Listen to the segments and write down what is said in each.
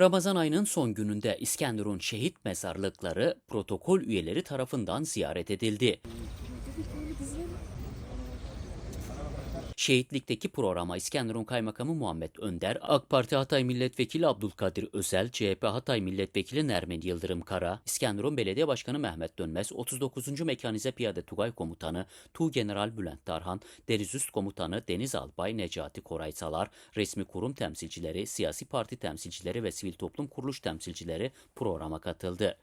Ramazan ayının son gününde İskenderun şehit mezarlıkları protokol üyeleri tarafından ziyaret edildi. Şehitlikteki programa İskenderun Kaymakamı Muhammed Önder, AK Parti Hatay Milletvekili Abdülkadir Özel, CHP Hatay Milletvekili Nermin Yıldırım Kara, İskenderun Belediye Başkanı Mehmet Dönmez, 39. Mekanize Piyade Tugay Komutanı Tu General Bülent Tarhan, Denizüst Komutanı Deniz Albay Necati Koraysalar, resmi kurum temsilcileri, siyasi parti temsilcileri ve sivil toplum kuruluş temsilcileri programa katıldı.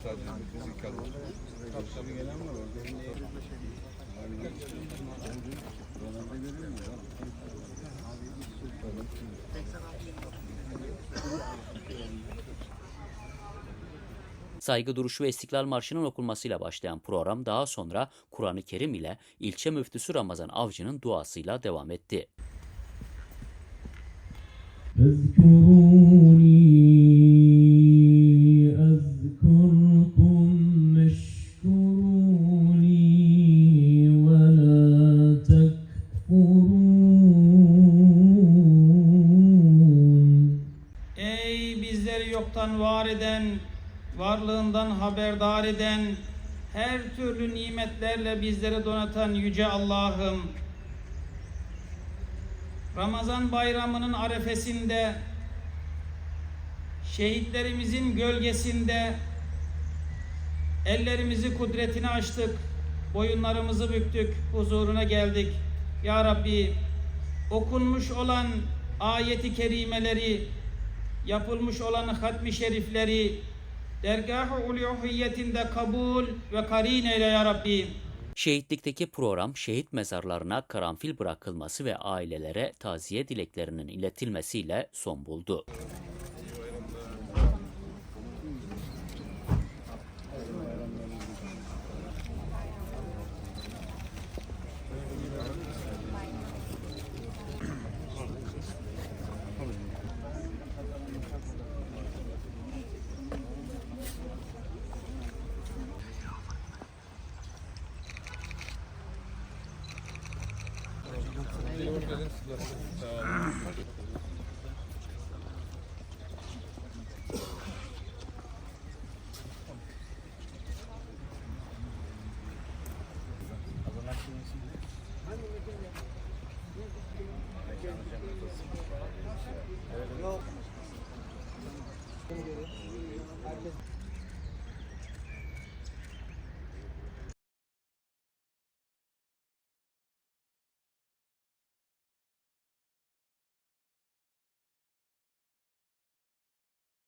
saygı duruşu ve İstiklal Marşı'nın okunmasıyla başlayan program daha sonra Kur'an-ı Kerim ile ilçe müftüsü Ramazan Avcı'nın duasıyla devam etti. Ezkuruni. Ey bizleri yoktan var eden varlığından haberdar eden, her türlü nimetlerle bizleri donatan Yüce Allah'ım, Ramazan bayramının arefesinde, şehitlerimizin gölgesinde, ellerimizi kudretine açtık, boyunlarımızı büktük, huzuruna geldik. Ya Rabbi, okunmuş olan ayeti kerimeleri, yapılmış olan hatmi şerifleri dergah-ı uluhiyetinde kabul ve karin eyle ya Rabbi. Şehitlikteki program şehit mezarlarına karanfil bırakılması ve ailelere taziye dileklerinin iletilmesiyle son buldu. Herkes